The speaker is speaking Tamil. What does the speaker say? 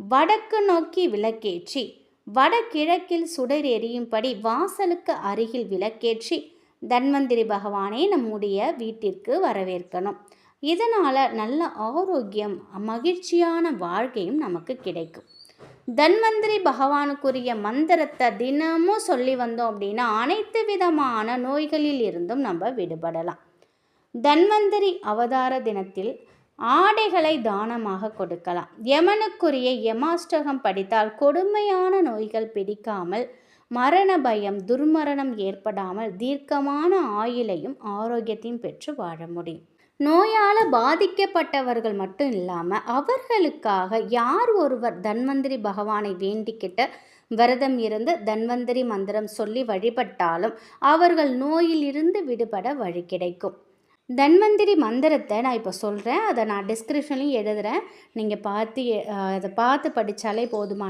வடக்கு நோக்கி விளக்கேற்றி வடகிழக்கில் சுடர் எரியும்படி வாசலுக்கு அருகில் விளக்கேற்றி தன்வந்திரி பகவானே நம்முடைய வீட்டிற்கு வரவேற்கணும். இதனால் நல்ல ஆரோக்கியம் மகிழ்ச்சியான வாழ்க்கையும் நமக்கு கிடைக்கும். தன்வந்திரி பகவானுக்குரிய மந்திரத்தை தினமும் சொல்லி வந்தோம் அப்படின்னா அனைத்து விதமான நோய்களில் இருந்தும் நம்ம விடுபடலாம். தன்வந்திரி அவதார தினத்தில் ஆடைகளை தானமாக கொடுக்கலாம். யமனுக்குரிய யமாஷ்டகம் படித்தால் கொடுமையான நோய்கள் பிடிக்காமல் மரண பயம் துர்மரணம் ஏற்படாமல் தீர்க்கமான ஆயுளையும் ஆரோக்கியத்தையும் பெற்று வாழ முடியும். நோயால் பாதிக்கப்பட்டவர்கள் மட்டும் இல்லாமல் அவர்களுக்காக யார் ஒருவர் தன்வந்திரி பகவானை வேண்டிக்கிட்ட விரதம் இருந்து தன்வந்திரி மந்திரம் சொல்லி வழிபட்டாலும் அவர்கள் நோயிலிருந்து விடுபட வழி கிடைக்கும். தன்வந்திரி மந்திரத்தை நான் இப்போ சொல்கிறேன் அதை நான் டிஸ்கிரிப்ஷன்லையும் எழுதுகிறேன் நீங்கள் பார்த்து அதை பார்த்து படித்தாலே போதுமான